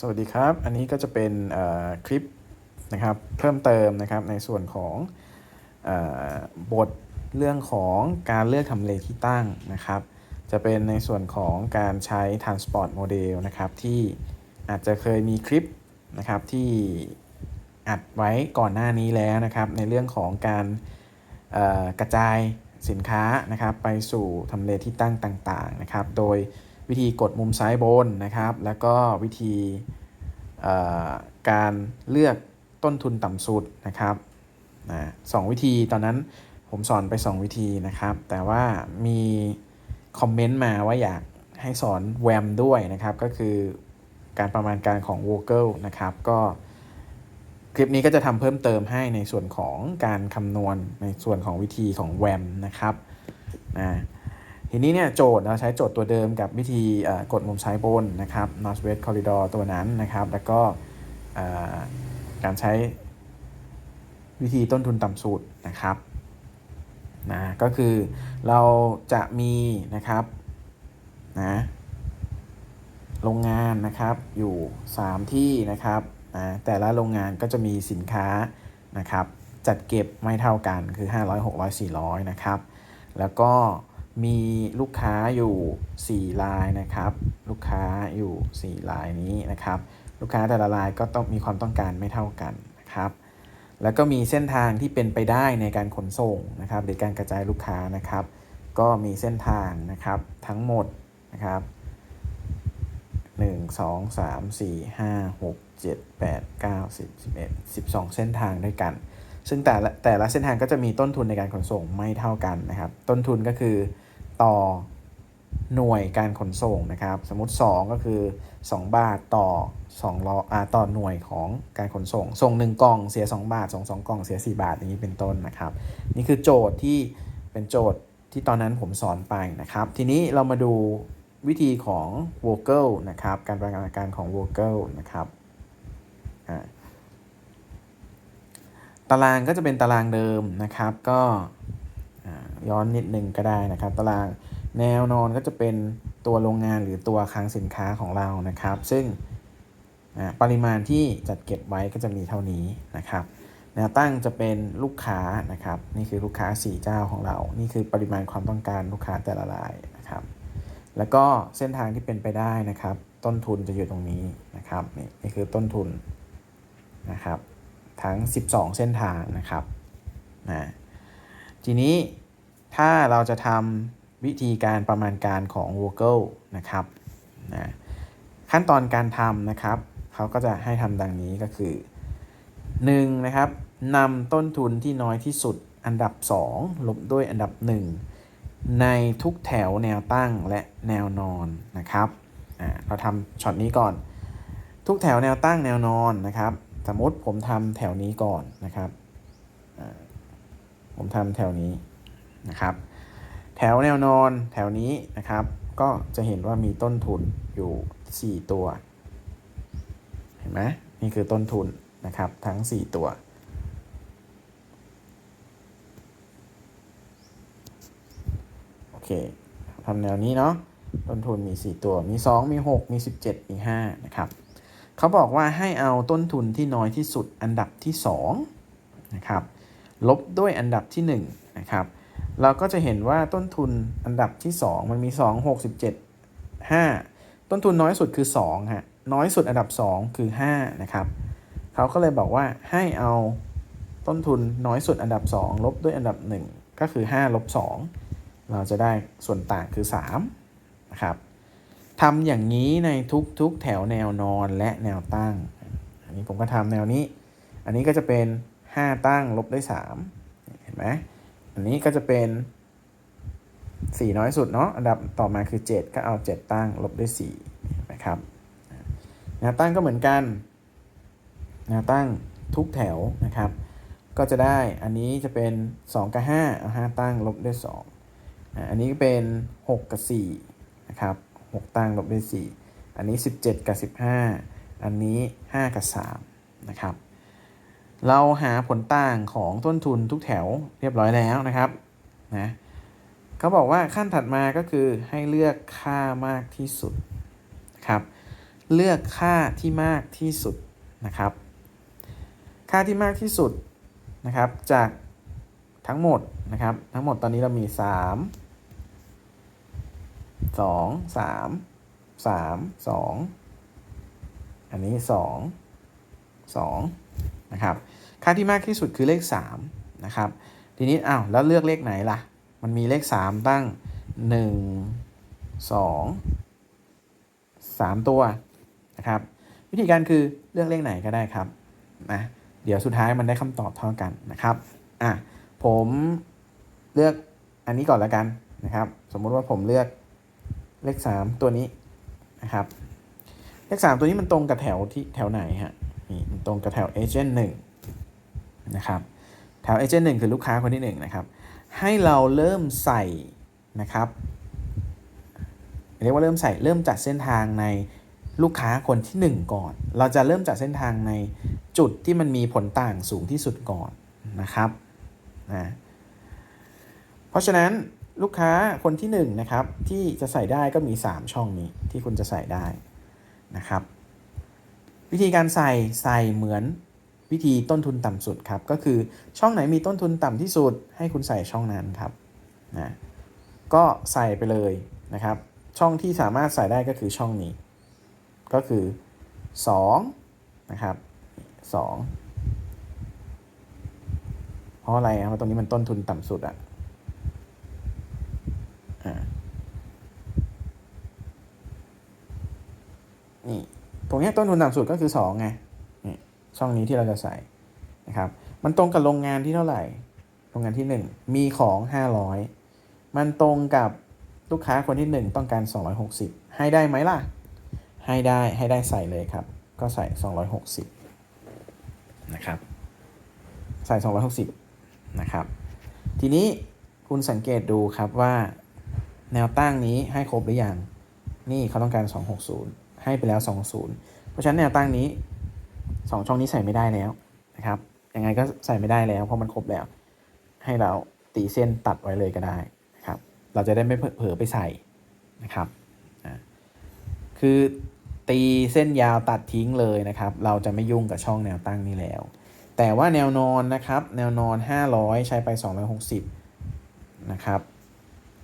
สวัสดีครับ อันนี้ก็จะเป็นคลิปนะครับเพิ่มเติมนะครับในส่วนของอบทเรื่องของการเลือกทำเลที่ตั้งนะครับ จะเป็นในส่วนของการใช้ transport model นะครับที่อาจจะเคยมีคลิปนะครับที่อัดไว้ก่อนหน้านี้แล้วนะครับ ในเรื่องของการกระจายสินค้านะครับไปสู่ทำเลที่ตั้งต่างๆนะครับ โดย วิธีกดมุมซ้ายบนนะครับ แล้วก็วิธีการเลือกต้นทุนต่ำสุดนะครับนะสวิธีตอนนั้นผมสอนไป 2 วิธีนะครับ แต่ว่ามีคอมเมนต์มาว่าอยากให้สอนแวมด้วยนะครับ ก็คือการประมาณการของ v o g e นะครับ ก็คลิปนี้ก็จะทำเพิ่มเติมให้ในส่วนของการคำนวณในส่วนของวิธีของแวมนะครับนะ ทีนี้เนี่ยโจทย์เราใช้โจทย์ตัวเดิมกับวิธีกดมุมซ้ายบนนะครับ north west corridor ตัวนั้นนะครับ แล้วก็การใช้วิธีต้นทุนต่ำสุดนะครับนะก็คือเราจะมีนะครับนะโรงงานนะครับอยู่ 3 ที่นะครับนะแต่ละโรงงานก็จะมีสินค้านะครับ จัดเก็บไม่เท่ากันคือ 500 600 400 นะครับ แล้วก็ มีลูกค้าอยู่4ลายนะครับ ลูกค้าอยู่4ลายนี้นะครับ ลูกค้าแต่ละลายก็ต้องมีความต้องการไม่เท่ากันนะครับ แล้วก็มีเส้นทางที่เป็นไปได้ในการขนส่งนะครับหรือการกระจายลูกค้านะครับ ก็มีเส้นทางนะครับทั้งหมดนะครับ 1 2 3 4 5 6 7 8 9 10 11 12 เส้นทางด้วยกัน ซึ่งแต่ละแต่ละเส้นทางก็จะมีต้นทุนในการขนส่งไม่เท่ากันนะครับ ต้นทุนก็คือ ต่อหน่วยการขนส่งนะครับ สมมติ 2 ก็คือ 2 บาทต่อ2ล้ออ่าต่อหน่วยของการขนส่ง ส่ง 1 กล่องเสีย 2 บาทส่ง2กล่องเสีย 4 บาทอย่างนี้เป็นต้นนะครับ นี่คือโจทย์ที่เป็นโจทย์ที่ตอนนั้นผมสอนไปนะครับ ทีนี้เรามาดูวิธีของ v o g e l นะครับ การประกาการของ v o g e l นะครับตารางก็จะเป็นตารางเดิมนะครับ ก็ ย้อนนิดนึงก็ได้นะครับ ตารางแนวนอนก็จะเป็นตัวโรงงานหรือตัวคลังสินค้าของเรานะครับ ซึ่งปริมาณที่จัดเก็บไว้ก็จะมีเท่านี้นะครับแนวตั้งจะเป็นลูกค้านะครับ นี่คือลูกค้า 4 เจ้าของเรา นี่คือปริมาณความต้องการลูกค้าแต่ละรายนะครับ แล้วก็เส้นทางที่เป็นไปได้นะครับ ต้นทุนจะอยู่ตรงนี้นะครับนี่นี่คือต้นทุนนะครับ ทั้ง 12 เส้นทางนะครับนะทีนี้ ถ้าเราจะทำวิธีการประมาณการของ v o g e l นะครับนะขั้นตอนการทำนะครับ เขาก็จะให้ทำดังนี้ก็คือ 1. นะครับนำต้นทุนที่น้อยที่สุดอันดับ 2 ลบด้วยอันดับ 1 ในทุกแถวแนวตั้งและแนวนอนนะครับเราทำช็อตนี้ก่อน ทุกแถวแนวตั้งแนวนอนนะครับ สมมติผมทำแถวนี้ก่อนนะครับผมทำแถวนี้ นะครับ แถวแนวนอนแถวนี้นะครับ ก็จะเห็นว่ามีต้นทุนอยู่ 4 ตัว เห็นไหมนี่คือต้นทุนนะครับทั้ง 4 ตัว โอเคทำแนวนี้เนาะต้นทุนมี 4 ตัว มี 2 มี 6 มี 17 มี 5 นะครับ เขาบอกว่าให้เอาต้นทุนที่น้อยที่สุดอันดับที่ 2 นะครับ ลบด้วยอันดับที่ 1 นะครับ เราก็จะเห็นว่าต้นทุนอันดับที่ 2 มันมี 2 6 7 5 ต้นทุนน้อยสุดคือ2ฮะน้อยสุดอันดับ 2 คือ 5 นะครับเขาก็เลยบอกว่าให้เอาต้นทุนน้อยสุดอันดับ 2 ลบด้วยอันดับ 1 ก็คือ 5 ลบ 2 เราจะได้ส่วนต่างคือ3นะครับทำอย่างนี้ในทุกๆแถวแนวนอนและแนวตั้ง อันนี้ผมก็ทำแนวนี้ อันนี้ก็จะเป็น 5 ตั้งลบด้วย3เห็นไหม อันนี้ก็จะเป็น 4 น้อยสุดเนาะ อันดับต่อมาคือ 7 ก็เอา 7 ตั้งลบด้วย4นะครับแนวตั้งก็เหมือนกันแนวตั้งทุกแถวนะครับ ก็จะได้อันนี้จะเป็น 2 กับ 5 เอา 5 ตั้งลบด้วย2อันนี้ก็เป็น 6 กับ4นะครับ6ตั้งลบด้วย4อันนี้ 17 กับ 15 อันนี้ 5 กับ3นะครับ เราหาผลต่างของต้นทุนทุกแถวเรียบร้อยแล้วนะครับนะเขาบอกว่าขั้นถัดมาก็คือให้เลือกค่ามากที่สุดครับ เลือกค่าที่มากที่สุดนะครับ ค่าที่มากที่สุดนะครับ จากทั้งหมดนะครับ ทั้งหมดตอนนี้เรามี 3 2 3 3 2 อันนี้ 2 2นะครับ ค่าที่มากที่สุดคือเลข3นะครับ ทีนี้อ้าวแล้วเลือกเลขไหนล่ะ มันมีเลข 3 ตั้ง 1 2 3 ตัวนะครับ วิธีการคือเลือกเลขไหนก็ได้ครับนะเดี๋ยวสุดท้ายมันได้คำตอบเท่ากันนะครับอะผมเลือกอันนี้ก่อนแล้วกันนะครับ สมมุติว่าผมเลือกเลข 3 ตัวนี้นะครับ เลข 3 ตัวนี้มันตรงกับแถวที่แถวไหนฮะนี่มันตรงกับแถวเอเจ นะครับแถวเอเจนต์หนึ่งคือลูกค้าคนที่หนึ่งนะครับให้เราเริ่มใส่นะครับเรียกว่าเริ่มใส่เริ่มจัดเส้นทางในลูกค้าคนที่ 1 ก่อน เราจะเริ่มจัดเส้นทางในจุดที่มันมีผลต่างสูงที่สุดก่อนนะครับนะเพราะฉะนั้นลูกค้าคนที่1นงนะครับที่จะใส่ได้ก็มี 3 ช่องนี้ที่คุณจะใส่ได้นะครับ วิธีการใส่ใส่เหมือน วิธีต้นทุนต่ำสุดครับ ก็คือช่องไหนมีต้นทุนต่ำที่สุด ให้คุณใส่ช่องนั้นครับนะก็ใส่ไปเลยนะครับ ช่องที่สามารถใส่ได้ก็คือช่องนี้ ก็คือ2นะครับ2เพราะอะไรเพราะตรงนี้มันต้นทุนต่ำสุดอะอะนี่ตรงนี้ต้นทุนต่ำสุดก็คือ2ไง ช่องนี้ที่เราจะใส่นะครับ มันตรงกับโรงงานที่เท่าไหร่ โรงงานที่ 1 มีของ 500 มันตรงกับลูกค้าคนที่ 1 ต้องการ 260 ให้ได้ไหมล่ะ ให้ได้ ให้ได้ใส่เลยครับ ก็ใส่ 260 นะครับ ใส่ 260 นะครับ ทีนี้คุณสังเกตดูครับว่า แนวตั้งนี้ให้ครบหรือยัง นี่เขาต้องการ 260 ให้ไปแล้ว 20 เพราะฉะนั้นแนวตั้งนี้ 2 ช่องนี้ใส่ไม่ได้แล้วนะครับยังไงก็ใส่ไม่ได้แล้วเพราะมันครบแล้ว ให้เราตีเส้นตัดไว้เลยก็ได้นะครับ เราจะได้ไม่เผลอไปใส่นะครับคือตีเส้นยาวตัดทิ้งเลยนะครับ เราจะไม่ยุ่งกับช่องแนวตั้งนี้แล้ว แต่ว่าแนวนอนนะครับ แนวนอน 500 ใช้ไป 260 นะครับ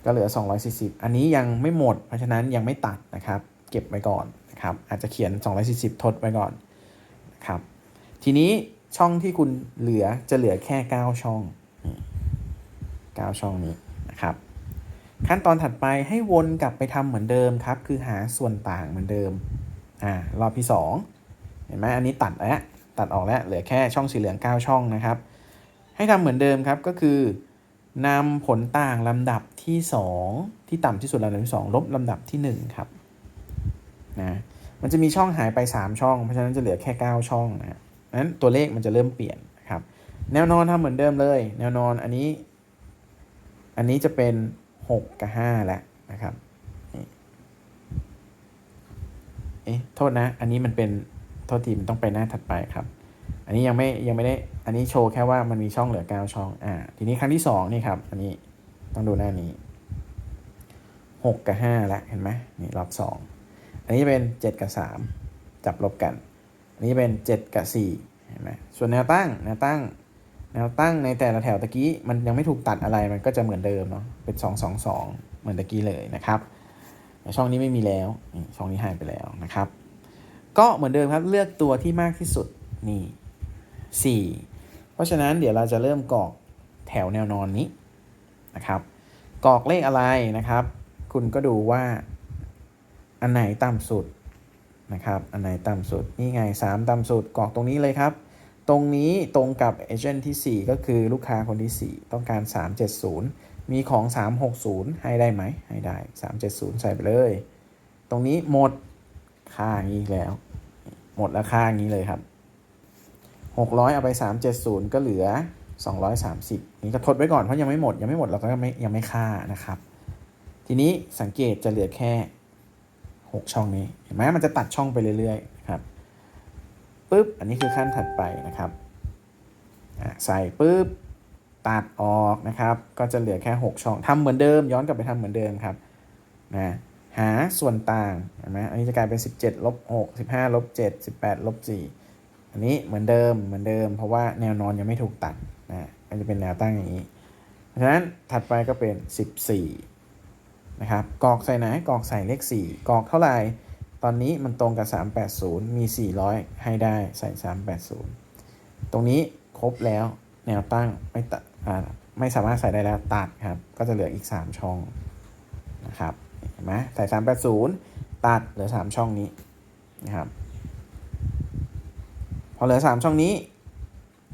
ก็เหลือ 240 อันนี้ยังไม่หมด เพราะฉะนั้นยังไม่ตัดนะครับ เก็บไว้ก่อนนะครับ อาจจะเขียน 240 ทดไว้ก่อน ครับ ทีนี้ช่องที่คุณเหลือจะเหลือแค่ 9 ช่อง 9 ช่องนี้นะครับ ขั้นตอนถัดไปให้วนกลับไปทำเหมือนเดิมครับ คือหาส่วนต่างเหมือนเดิมอ่ารอบที่ 2 เห็นไหมอันนี้ตัดแล้วตัดออกแล้วเหลือแค่ช่องสีเหลือง 9 ช่องนะครับ ให้ทำเหมือนเดิมครับก็คือนำผลต่างลำดับที่ 2 ที่ต่ำที่สุดลำดับที่ 2 ลบลำดับที่ 1 ครับนะ มันจะมีช่องหายไป 3 ช่อง เพราะฉะนั้นจะเหลือแค่ 9 ช่องนะนั้นตัวเลขมันจะเริ่มเปลี่ยนนะครับ แนวนอนทำเหมือนเดิมเลย แนวนอนอันนี้ อันนี้จะเป็น 6 กับ 5 แล้วนะครับ เอ๊ะ โทษนะ อันนี้มันเป็น โทษทีมันต้องไปหน้าถัดไปครับ อันนี้ยังไม่ยังไม่ได้ อันนี้โชว์แค่ว่ามันมีช่องเหลือ 9 ช่อง อ่า ทีนี้ครั้งที่ 2 นี่ครับ อันนี้ต้องดูหน้านี้ 6 กับ 5 แล้วเห็นไหมนี่รอบ 2 อันนี้เป็น 7 กับ 3 จับลบกัน อันนี้เป็น 7 กับ4เห็นไหมส่วนแนวตั้งแนวตั้ง แนวตั้งในแต่ละแถวตะกี้มันยังไม่ถูกตัดอะไรมันก็จะเหมือนเดิมเนาะเป็น 2 2 2 เหมือนตะกี้เลยนะครับช่องนี้ไม่มีแล้วช่องนี้หายไปแล้วนะครับ ก็เหมือนเดิมครับเลือกตัวที่มากที่สุดนี่4เพราะฉะนั้นเดี๋ยวเราจะเริ่มกรอกแถวแนวนอนนี้นะครับกรอกเลขอะไรนะครับ คุณก็ดูว่า อันไหนต่ำสุดนะครับ อันไหนต่ำสุด นี่ไง 3 ต่ำสุดกรอกตรงนี้เลยครับ ตรงนี้ตรงกับเอเจนต์ที่ 4 ก็คือลูกค้าคนที่ 4 ต้องการ 370 มีของ 360 ให้ได้ไหม ให้ได้ 370 ใส่ไปเลย ตรงนี้หมดค่างนี้แล้ว หมดราคางนี้เลยครับ 600 เอาไป 370 ก็เหลือ 230 นี่ก็ทดไว้ก่อนเพราะยังไม่หมดยังไม่หมดเราก็ยังไม่ยังไม่ค่านะครับ ทีนี้สังเกตจะเหลือแค่ 6 ช่องนี้เห็นไหมมันจะตัดช่องไปเรื่อยๆนะครับปุ๊บอันนี้คือขั้นถัดไปนะครับใส่ปุ๊บตัดออกนะครับ ก็จะเหลือแค่ 6 ช่องทำเหมือนเดิม ย้อนกลับไปทำเหมือนเดิมครับนะหาส่วนต่างเห็นไหมอันนี้จะกลายเป็น 17ลบ6 15ลบ7 18ลบ4อันนี้เหมือนเดิมเหมือนเดิม เพราะว่าแนวนอนยังไม่ถูกตัดนะมันจะเป็นแนวตั้งอย่างนี้ เพราะฉะนั้นถัดไปก็เป็น 14 นะครับกรอกใส่ไหนกรอกใส่เลข 4กรอกเท่าไหร่ตอนนี้มันตรงกับ 380 มี 400 ให้ได้ใส่ 380 ตรงนี้ครบแล้วแนวตั้งไม่ตัดไม่สามารถใส่ได้แล้วตัดครับ ก็จะเหลืออีก 3 ช่องนะครับเห็นไหมใส่ 380 ตัดเหลือ 3 ช่องนี้นะครับ พอเหลือ 3 ช่องนี้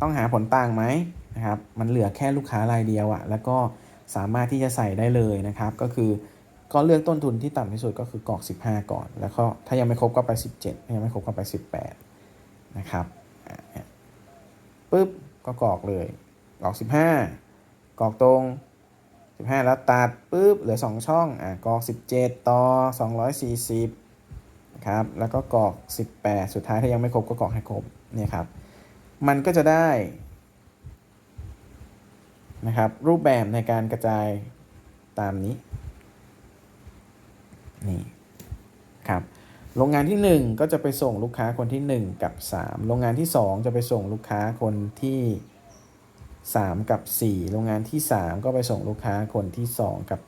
ต้องหาผลต่างไหมนะครับ มันเหลือแค่ลูกค้ารายเดียวอะแล้วก็สามารถที่จะใส่ได้เลยนะครับ ก็คือ ก็เลือกต้นทุนที่ต่ำที่สุดก็คือกรอก 15 ก่อน แล้วก็ถ้ายังไม่ครบก็ไป 17ถ้ายังไม่ครบก็ไป 18 นะครับปุ๊บก็กรอกเลยกรอก 15กรอกตรง 15 แล้วตัดปุ๊บเหลือ 2 ช่องอะกรอก 17 ต่อ 240นะครับแล้วก็กรอก 18 สุดท้ายถ้ายังไม่ครบก็กรอกให้ครบเนี่ยครับมันก็จะได้นะครับรูปแบบในการกระจายตามนี้ นี่ครับโรงงานที่ 1 ก็จะไปส่งลูกค้าคนที่ 1 กับ 3 โรงงานที่ 2 จะไปส่งลูกค้าคนที่ 3 กับ 4 โรงงานที่ 3 ก็ไปส่งลูกค้าคนที่ 2 กับ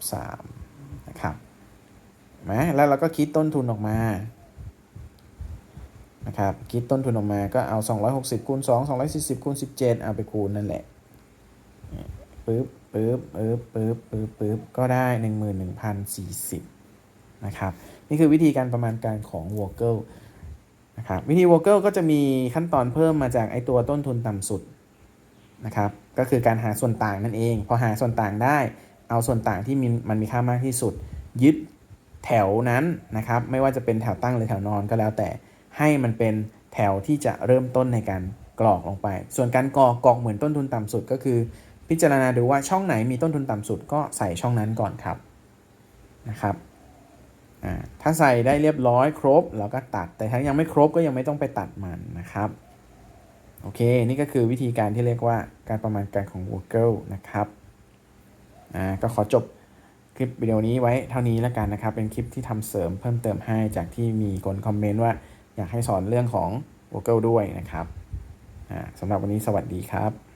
3นะครับนไหมแล้วเราก็คิดต้นทุนออกมานะครับคิดต้นทุนออกมาก็เอา 260คูณ2 240คูณ17 เอาไปคูณนั่นแหละปึ๊บปึ๊บปึ๊บปึ๊บปึ๊บปึ๊บก็ได้ 11,040 นะครับนี่คือวิธีการประมาณการของ w o g l e นะครับวิธี w o g l e ก็จะมีขั้นตอนเพิ่มมาจากไอตัวต้นทุนต่ำสุดนะครับก็คือการหาส่วนต่างนั่นเอง พอหาส่วนต่างได้ เอาส่วนต่างที่มีมันมีค่ามากที่สุด ยึดแถวนั้นนะครับไม่ว่าจะเป็นแถวตั้งหรือแถวนอนก็แล้วแต่ให้มันเป็นแถวที่จะเริ่มต้นในการกรอกลงไป ส่วนการกรอกกรอกเหมือนต้นทุนต่ำสุดก็คือ พิจารณาดูว่าช่องไหนมีต้นทุนต่ำสุดก็ใส่ช่องนั้นก่อนครับนะครับ ถ้าใส่ได้เรียบร้อยครบเราก็ตัด แต่ถ้ายังไม่ครบก็ยังไม่ต้องไปตัดมันนะครับโอเค นี่ก็คือวิธีการที่เรียกว่าการประมาณการของ Google นะครับอ่าก็ขอจบคลิปวิดีโอนี้ไว้เท่านี้แล้วกันนะครับ เป็นคลิปที่ทำเสริมเพิ่มเติมให้จากที่มีคนคอมเมนต์ว่าอยากให้สอนเรื่องของ Google ด้วยนะครับอ่าสำหรับวันนี้สวัสดีครับ